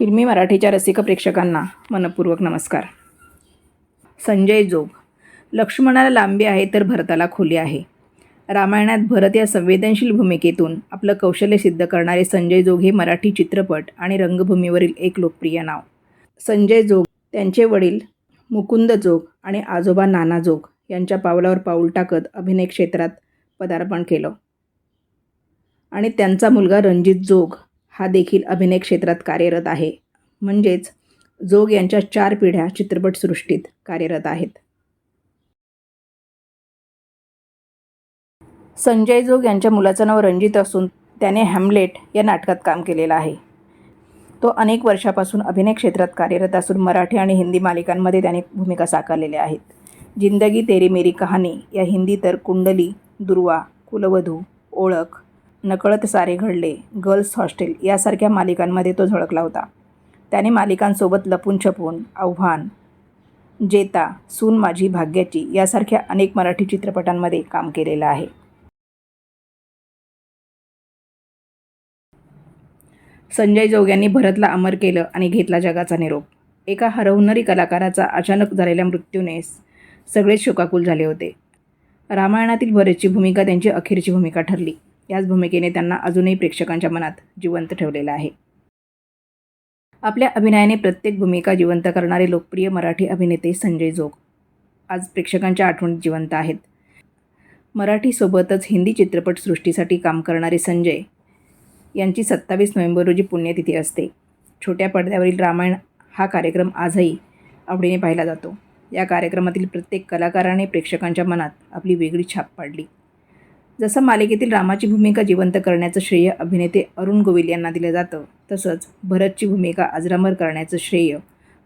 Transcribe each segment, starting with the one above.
फिल्मी मराठीच्या रसिक प्रेक्षकांना मनपूर्वक नमस्कार. संजय जोग. लक्ष्मणाला लांबी आहे तर भरताला खोली आहे. रामायणात भरत या संवेदनशील भूमिकेतून आपलं कौशल्य सिद्ध करणारे संजय जोग हे मराठी चित्रपट आणि रंगभूमीवरील एक लोकप्रिय नाव. संजय जोग त्यांचे वडील मुकुंद जोग आणि आजोबा नाना जोग यांच्या पावलावर पाऊल टाकत अभिनय क्षेत्रात पदार्पण केलं. आणि त्यांचा मुलगा रणजित जोग हा देखील अभिनय क्षेत्रात कार्यरत आहे. म्हणजेच जोग यांच्या चार पिढ्या चित्रपटसृष्टीत कार्यरत आहेत. संजय जोग यांच्या मुलाचं नाव रणजित असून त्याने हॅमलेट या नाटकात काम केलेलं आहे. तो अनेक वर्षापासून अभिनय क्षेत्रात कार्यरत असून मराठी आणि हिंदी मालिकांमध्ये त्याने भूमिका साकारलेल्या आहेत. जिंदगी तेरी मेरी कहाणी या हिंदी तर कुंडली दुर्वा कुलवधू ओळख नकळत सारे घडले. गर्ल्स हॉस्टेल यासारख्या मालिकांमध्ये तो झळकला होता. त्याने मालिकांसोबत लपून छपून आव्हान जेता सून माझी भाग्याची यासारख्या अनेक मराठी चित्रपटांमध्ये काम केलेलं आहे. संजय जोग यांनी भरतला अमर केलं आणि घेतला जगाचा निरोप. एका हरवणारी कलाकाराचा अचानक झालेल्या मृत्यूने सगळेच शोकाकुल झाले होते. रामायणातील भरतची भूमिका त्यांची अखेरची भूमिका ठरली. याच भूमिकेने त्यांना अजूनही प्रेक्षकांच्या मनात जिवंत ठेवलेलं आहे. आपल्या अभिनयाने प्रत्येक भूमिका जिवंत करणारे लोकप्रिय मराठी अभिनेते संजय जोग आज प्रेक्षकांच्या आठवणीत जिवंत आहेत. मराठीसोबतच हिंदी चित्रपटसृष्टीसाठी काम करणारे संजय यांची सत्तावीस नोव्हेंबर रोजी पुण्यतिथी असते. छोट्या पडद्यावरील रामायण हा कार्यक्रम आजही आवडीने पाहिला जातो. या कार्यक्रमातील प्रत्येक कलाकाराने प्रेक्षकांच्या मनात आपली वेगळी छाप पाडली. जसं मालिकेतील रामाची भूमिका जिवंत करण्याचं श्रेय अभिनेते अरुण गोविल यांना दिलं जातं तसंच भरतची भूमिका अजरामर करण्याचं श्रेय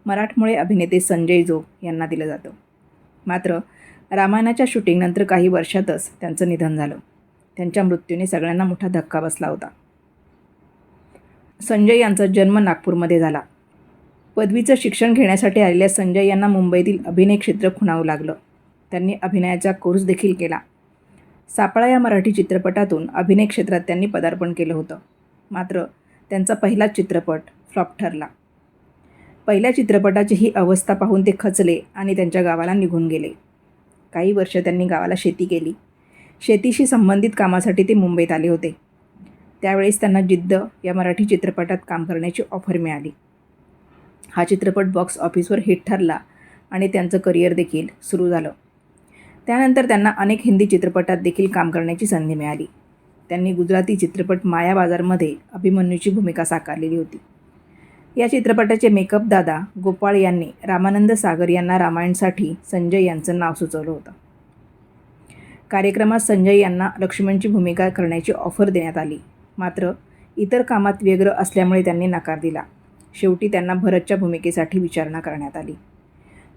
मराठमोळे अभिनेते संजय जोग यांना दिलं जातं. मात्र रामायणाच्या शूटिंगनंतर काही वर्षातच त्यांचं निधन झालं. त्यांच्या मृत्यूने सगळ्यांना मोठा धक्का बसला होता. संजय यांचा जन्म नागपूरमध्ये झाला. पदवीचं शिक्षण घेण्यासाठी आलेल्या संजय यांना मुंबईतील अभिनय क्षेत्र खुणावं लागलं. त्यांनी अभिनयाचा कोर्स देखील केला. सापळा या मराठी चित्रपटातून अभिनय क्षेत्रात त्यांनी पदार्पण केलं होतं. मात्र त्यांचा पहिलाच चित्रपट फ्लॉप ठरला. पहिल्या चित्रपटाची ही अवस्था पाहून ते खचले आणि त्यांच्या गावाला निघून गेले. काही वर्ष त्यांनी गावाला शेती केली. शेतीशी संबंधित कामासाठी ते मुंबईत आले होते. त्यावेळेस त्यांना जिद्द या मराठी चित्रपटात काम करण्याची ऑफर मिळाली. हा चित्रपट बॉक्स ऑफिसवर हिट ठरला आणि त्यांचं करिअर देखील सुरू झालं. त्यानंतर त्यांना अनेक हिंदी चित्रपटात देखील काम करण्याची संधी मिळाली. त्यांनी गुजराती चित्रपट माया बाजारमध्ये अभिमन्यूची भूमिका साकारलेली होती. या चित्रपटाचे मेकअप दादा गोपाळ यांनी रामानंद सागर यांना रामायणसाठी संजय यांचं नाव सुचवलं होतं. कार्यक्रमात संजय यांना लक्ष्मणची भूमिका करण्याची ऑफर देण्यात आली. मात्र इतर कामात व्यग्र असल्यामुळे त्यांनी नकार दिला. शेवटी त्यांना भरतच्या भूमिकेसाठी विचारणा करण्यात आली.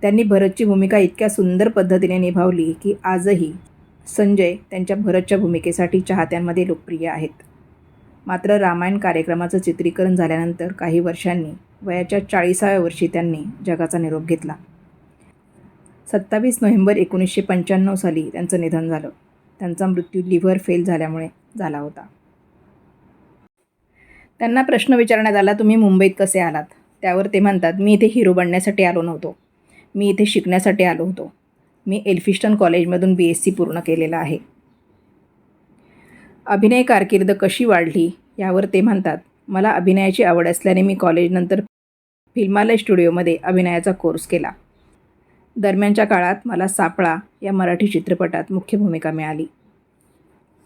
त्यांनी भरतची भूमिका इतक्या सुंदर पद्धतीने निभावली की आजही संजय त्यांच्या भरतच्या भूमिकेसाठी चाहत्यांमध्ये लोकप्रिय आहेत. मात्र रामायण कार्यक्रमाचं चित्रीकरण झाल्यानंतर काही वर्षांनी वयाच्या चाळीसाव्या वर्षी त्यांनी जगाचा निरोप घेतला. सत्तावीस नोव्हेंबर एकोणीसशे पंच्याण्णव साली त्यांचं निधन झालं. त्यांचा मृत्यू लिव्हर फेल झाल्यामुळे झाला होता. त्यांना प्रश्न विचारण्यात आला तुम्ही मुंबईत कसे आलात? त्यावर ते म्हणतात मी इथे हिरो बनण्यासाठी आलो नव्हतो. मी इथे शिकण्यासाठी आलो होतो. मी एल्फिस्टन कॉलेजमधून बी एस सी पूर्ण केलेला आहे. अभिनय कारकीर्द कशी वाढली यावर ते म्हणतात मला अभिनयाची आवड असल्याने मी कॉलेजनंतर फिल्मालय स्टुडिओमध्ये अभिनयाचा कोर्स केला. दरम्यानच्या काळात मला सापळा या मराठी चित्रपटात मुख्य भूमिका मिळाली.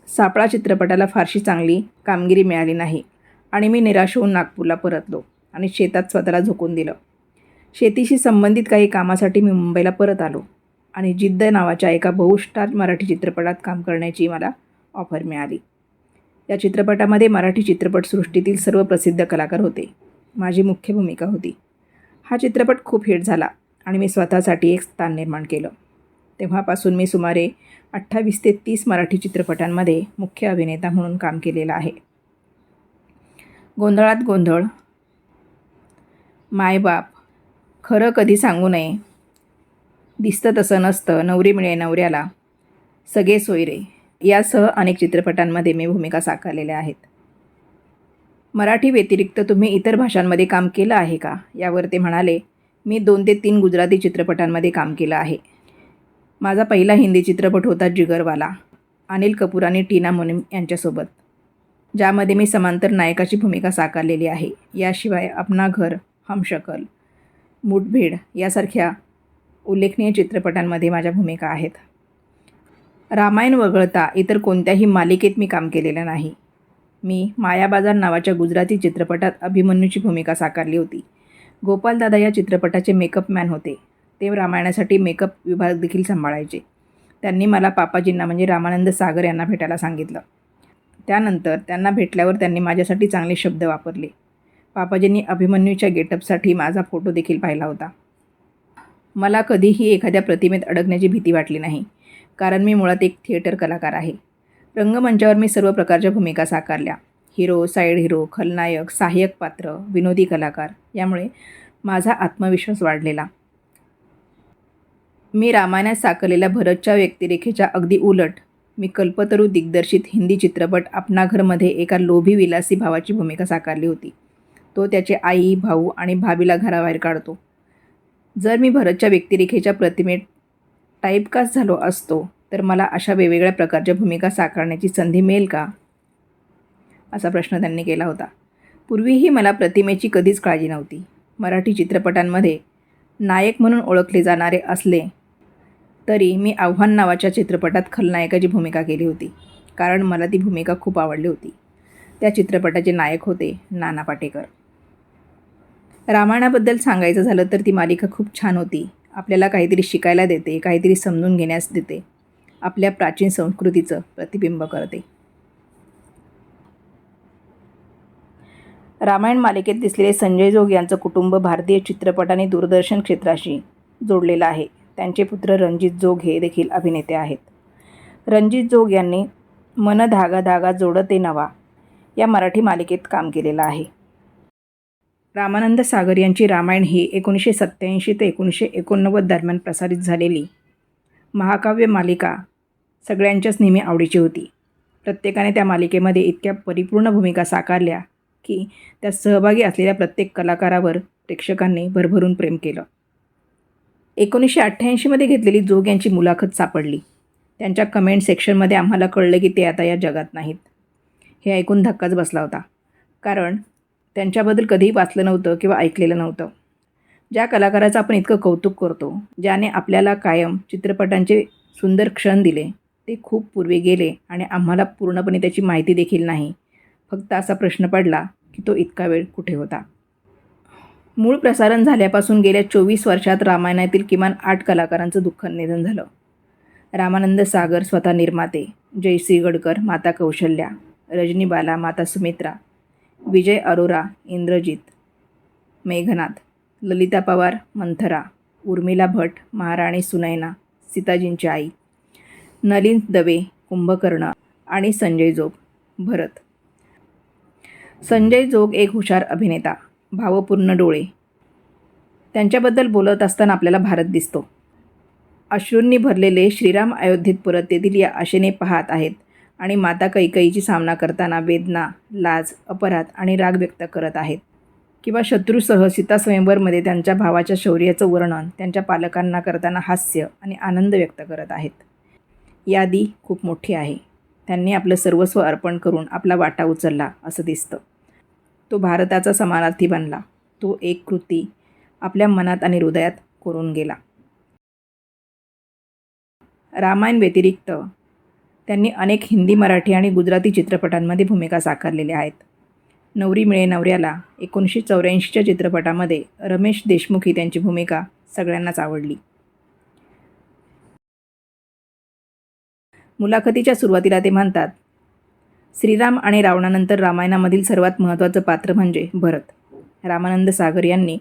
सापळा चित्रपटाला फारशी चांगली कामगिरी मिळाली नाही आणि मी निराश होऊन नागपूरला परतलो आणि शेतात स्वतःला झोकून दिलं. शेतीशी संबंधित काही कामासाठी मी मुंबईला परत आलो आणि जिद्द नावाच्या एका बहुष्टार मराठी चित्रपटात काम करण्याची मला ऑफर मिळाली. या चित्रपटामध्ये मराठी चित्रपटसृष्टीतील सर्व प्रसिद्ध कलाकार होते. माझी मुख्य भूमिका होती. हा चित्रपट खूप हिट झाला आणि मी स्वतःसाठी एक स्थान निर्माण केलं. तेव्हापासून मी सुमारे अठ्ठावीस ते तीस मराठी चित्रपटांमध्ये मुख्य अभिनेता म्हणून काम केलेलं आहे. गोंधळात गोंधळ मायबाप खरं कधी सांगू नये. दिसतं तसं नसतं. नवरी मिळे नवऱ्याला. सगळे सोयरे यासह अनेक चित्रपटांमध्ये मी भूमिका साकारलेल्या आहेत. मराठी व्यतिरिक्त तुम्ही इतर भाषांमध्ये काम केलं आहे का? यावर ते म्हणाले मी दोन ते तीन गुजराती चित्रपटांमध्ये काम केलं आहे. माझा पहिला हिंदी चित्रपट होता जिगरवाला. अनिल कपूर आणि टीना मुनिम यांच्यासोबत. ज्यामध्ये मी समांतर नायकाची भूमिका साकारलेली आहे. याशिवाय अपना घर हमशकल मुठभेड यासारख्या उल्लेखनीय चित्रपटांमध्ये माझ्या भूमिका आहेत. रामायण वगळता इतर कोणत्याही मालिकेत मी काम केलेलं नाही. मी मायाबाजार नावाच्या गुजराती चित्रपटात अभिमन्यूची भूमिका साकारली होती. गोपालदादा या चित्रपटाचे मेकअप मॅन होते. ते रामायणासाठी मेकअप विभाग देखील सांभाळायचे. त्यांनी मला पापाजींना म्हणजे रामानंद सागर यांना भेटायला सांगितलं. त्यानंतर त्यांना भेटल्यावर त्यांनी माझ्यासाठी चांगले शब्द वापरले. पापाजींनी अभिमन्यूच्या गेटअपसाठी माझा फोटो देखील पाहिला होता. मला कधीही एखाद्या प्रतिमेत अडकण्याची भीती वाटली नाही कारण मी मुळात एक थिएटर कलाकार आहे. रंगमंचावर मी सर्व प्रकारच्या भूमिका साकारल्या. हिरो साईड हिरो खलनायक सहाय्यक पात्र विनोदी कलाकार यामुळे माझा आत्मविश्वास वाढलेला. मी रामायणात साकारलेल्या भरतच्या व्यक्तिरेखेच्या अगदी उलट मी कल्पतरू दिग्दर्शित हिंदी चित्रपट अपना घरमध्ये एका लोभी विलासी भावाची भूमिका साकारली होती. तो त्याचे आई भाऊ आणि भाभीला घराबाहेर काढतो. जर मी भरतच्या व्यक्तिरेखेच्या प्रतिमेत टाईपकास्ट झालो असतो तर मला अशा वेगवेगळ्या प्रकारच्या भूमिका साकारण्याची संधी मिळेल का? असा प्रश्न त्यांनी केला होता. पूर्वीही मला प्रतिमेची कधीच काळजी नव्हती. मराठी चित्रपटांमध्ये नायक म्हणून ओळखले जाणारे असले तरी मी आव्हान नावाच्या चित्रपटात खलनायकाची भूमिका केली होती कारण मला ती भूमिका खूप आवडली होती. त्या चित्रपटाचे नायक होते नाना पाटेकर. रामायणाबद्दल सांगायचं झालं तर ती मालिका खूप छान होती. आपल्याला काहीतरी शिकायला देते काहीतरी समजून घेण्यास देते. आपल्या प्राचीन संस्कृतीचं प्रतिबिंब करते. रामायण मालिकेत दिसलेले संजय जोग यांचं कुटुंब भारतीय चित्रपट आणि दूरदर्शन क्षेत्राशी जोडलेलं आहे. त्यांचे पुत्र रणजित जोग हे देखील अभिनेते आहेत. रणजित जोग यांनी मन धागा धागा जोडते नवा या मराठी मालिकेत काम केलेलं आहे. रामानंद सागर यांची रामायण ही एकोणीसशे सत्त्याऐंशी ते एकोणीसशे एकोणनव्वद दरम्यान प्रसारित झालेली महाकाव्य मालिका सगळ्यांच्याच नेहमी आवडीची होती. प्रत्येकाने त्या मालिकेमध्ये इतक्या परिपूर्ण भूमिका साकारल्या की त्यात सहभागी असलेल्या प्रत्येक कलाकारावर प्रेक्षकांनी भरभरून प्रेम केलं. एकोणीसशे अठ्ठ्याऐंशीमध्ये घेतलेली जोग यांची मुलाखत सापडली. त्यांच्या कमेंट सेक्शनमध्ये आम्हाला कळलं की ते आता या जगात नाहीत. हे ऐकून धक्काच बसला होता. कारण त्यांच्याबद्दल कधीही वाचलं नव्हतं किंवा ऐकलेलं नव्हतं. ज्या कलाकाराचं आपण इतकं कौतुक करतो ज्याने आपल्याला कायम चित्रपटांचे सुंदर क्षण दिले ते खूप पूर्वी गेले आणि आम्हाला पूर्णपणे त्याची माहिती देखील नाही. फक्त असा प्रश्न पडला की तो इतका वेळ कुठे होता? मूळ प्रसारण झाल्यापासून गेल्या चोवीस वर्षात रामायणातील किमान आठ कलाकारांचं दुःख निधन झालं. रामानंद सागर स्वतः निर्माते जयश्री गडकर माता कौशल्या रजनीबाला माता सुमित्रा विजय अरोरा इंद्रजित मेघनाथ ललिता पवार मंथरा उर्मिला भट महाराणी सुनैना सीताजींची आई नलिन दवे कुंभकर्ण आणि संजय जोग भरत. संजय जोग एक हुशार अभिनेता भावपूर्ण डोळे. त्यांच्याबद्दल बोलत असताना आपल्याला भारत दिसतो. अश्रूंनी भरलेले श्रीराम अयोध्येत परत येतील या आशेने पाहत आहेत. आणि माता कैकईची सामना करताना वेदना लाज अपराध आणि राग व्यक्त करत आहेत. किंवा शत्रूसह सीता स्वयंवरमध्ये त्यांच्या भावाच्या शौर्याचं वर्णन त्यांच्या पालकांना करताना हास्य आणि आनंद व्यक्त करत आहेत. यादी खूप मोठी आहे. त्यांनी आपलं सर्वस्व अर्पण करून आपला वाटा उचलला असं दिसतं. तो भारताचा समानार्थी बनला. तो एक कृती आपल्या मनात आणि हृदयात कोरून गेला. रामायण व्यतिरिक्त त्यांनी अनेक हिंदी मराठी आणि गुजराती चित्रपटांमध्ये भूमिका साकारलेल्या आहेत. नवरी मिळे नवऱ्याला एकोणीसशे चौऱ्याऐंशीच्या चित्रपटामध्ये रमेश देशमुख ही त्यांची भूमिका सगळ्यांनाच आवडली. मुलाखतीच्या सुरुवातीला ते म्हणतात श्रीराम आणि रावणानंतर रामायणामधील सर्वात महत्त्वाचं पात्र म्हणजे भरत. रामानंद सागर यांनी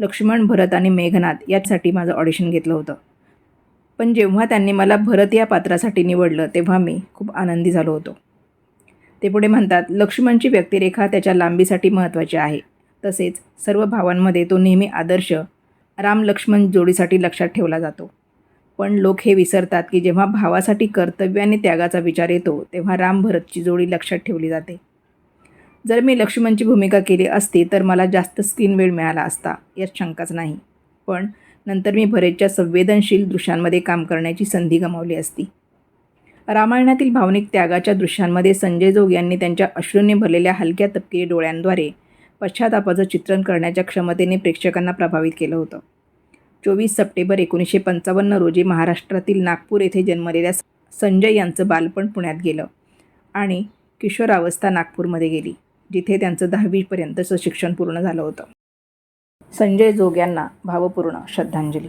लक्ष्मण भरत आणि मेघनाथ यासाठी माझं ऑडिशन घेतलं होतं. पण जेव्हा त्यांनी मला भरत या पात्रासाठी निवडलं तेव्हा मी खूप आनंदी झालो होतो. ते पुढे म्हणतात लक्ष्मणची व्यक्तिरेखा त्याच्या लांबीसाठी महत्त्वाची आहे. तसेच सर्व भावांमध्ये तो नेहमी आदर्श राम लक्ष्मण जोडीसाठी लक्षात ठेवला जातो. पण लोक हे विसरतात की जेव्हा भावासाठी कर्तव्य आणि त्यागाचा विचार येतो तेव्हा राम भरतची जोडी लक्षात ठेवली जाते. जर मी लक्ष्मणची भूमिका केली असती तर मला जास्त स्क्रीन वेळ मिळाला असता यात शंकाच नाही. पण नंतर मी भरेच्या संवेदनशील दृश्यांमध्ये काम करण्याची संधी गमावली असती. रामायणातील भावनिक त्यागाच्या दृश्यांमध्ये संजय जोग यांनी त्यांच्या अश्रूंनी भरलेल्या हलक्या तपकिरी डोळ्यांद्वारे पश्चातापाचं चित्रण करण्याच्या क्षमतेने प्रेक्षकांना प्रभावित केलं होतं. चोवीस सप्टेंबर एकोणीसशे पंचावन्न रोजी महाराष्ट्रातील नागपूर येथे जन्मलेल्या संजय यांचं बालपण पुण्यात गेलं आणि किशोरावस्था नागपूरमध्ये गेली जिथे त्यांचं दहावीपर्यंतचं शिक्षण पूर्ण झालं होतं. संजय जोग यांना भावपूर्ण श्रद्धांजली.